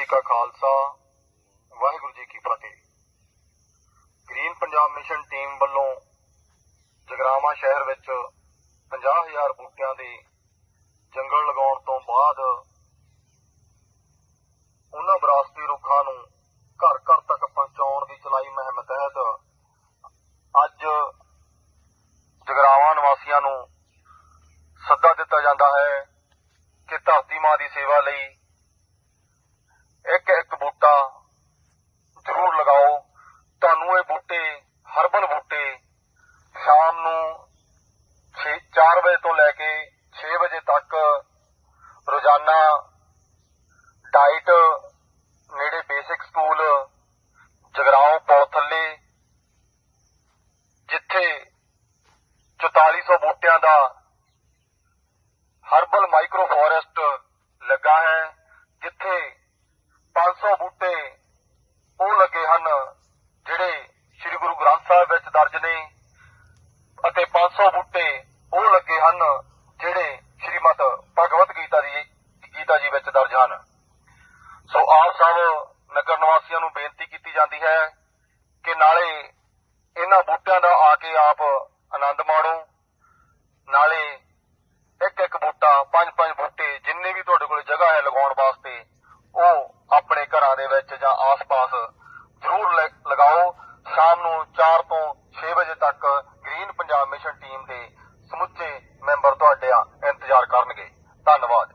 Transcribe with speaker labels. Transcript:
Speaker 1: ਜੀ ਕਾ ਖਾਲਸਾ, ਵਾਹਿਗੁਰੂ ਜੀ ਕੀ ਫਤਿਹ। Green Punjab mission team ਵੱਲੋਂ ਜਗਰਾਵਾਂ ਸ਼ਹਿਰ ਵਿੱਚ 50000 ਬੂਟਿਆਂ ਦੇ ਜੰਗਲ ਲਗਾਉਣ ਤੋਂ ਬਾਅਦ ਉਹਨਾਂ ਵਿਰਾਸਤੀ ਰੁੱਖਾਂ ਨੂੰ ਘਰ ਘਰ ਤੱਕ ਪਹੁੰਚਾਉਣ ਦੀ ਚਲਾਈ ਮੁਹਿੰਮ ਤਹਿਤ ਅੱਜ ਜਗਰਾਵਾਂ ਨਿਵਾਸੀਆਂ ਨੂੰ ਸੱਦਾ ਦਿੱਤਾ ਜਾਂਦਾ ਹੈ ਕਿ ਧਰਤੀ ਮਾਂ ਦੀ ਸੇਵਾ ਲਈ ਇੱਕ ਇੱਕ ਬੂਟਾ ਜ਼ਰੂਰ ਲਗਾਓ ਤੁਹਾਨੂੰ ਇਹ ਬੂਟੇ ਹਰਬਲ ਬੂਟੇ ਸ਼ਾਮ ਨੂੰ 6 4 ਵਜੇ ਤੋਂ ਲੈ ਕੇ 6 ਵਜੇ ਤੱਕ ਰੋਜ਼ਾਨਾ ਡਾਈਟ ਨੇੜੇ ਬੇਸਿਕ ਸਕੂਲ, ਜਗਰਾਉਂ ਪੌ ਥੱਲੇ, ਜਿੱਥੇ 4400 ਬੂਟਿਆਂ ਦਾ ਹਰਬਲ ਮਾਈਕਰੋ ਫੋਰੈਸਟ ਲੱਗਾ ਹੈ, ਜਿੱਥੇ 500 ਬੂਟੇ ਉਹ ਲੱਗੇ ਹਨ ਜਿਹੜੇ ਸ੍ਰੀ ਗੁਰੂ ਗ੍ਰੰਥ ਸਾਹਿਬ ਵਿੱਚ ਦਰਜ ਨੇ ਅਤੇ 500 ਬੂਟੇ ਉਹ ਹਨ, ਜਿਹੜੇ ਸ਼੍ਰੀਮਦ ਭਗਵਤ ਗੀਤਾ ਦੀ, ਗੀਤਾ ਜੀ ਵਿੱਚ ਦਰਜ ਹਨ। ਸੋ ਆਪ ਸਭ ਨਗਰ ਨਿਵਾਸੀਆਂ ਨੂੰ ਬੇਨਤੀ ਕੀਤੀ ਜਾਂਦੀ ਹੈ ਕਿ ਨਾਲੇ ਇਹਨਾਂ ਬੂਟਿਆਂ ਦਾ ਆ ਕੇ ਆਪ ਆਨੰਦ ਮਾਣੋ। ਨਾਲੇ ਇੱਕ ਇੱਕ ਬੂਟਾ ਪੰਜ ਪੰਜ ਬੂਟੇ ਜਿੰਨੇ ਵੀ ਤੁਹਾਡੇ ਕੋਲ ਜਗ੍ਹਾ ਹੈ ਲਗਾਉਣ ਵਾਸਤੇ, ਉਹ ਆਪਣੇ ਘਰਾਂ ਦੇ ਵਿੱਚ ਜਾਂ ਆਸ-ਪਾਸ ਜ਼ਰੂਰ ਲਗਾਓ। ਸ਼ਾਮ ਨੂੰ 4 ਤੋਂ 6 ਵਜੇ ਤੱਕ ਇੰਤਜ਼ਾਰ ਕਰਨਗੇ। ਧੰਨਵਾਦ।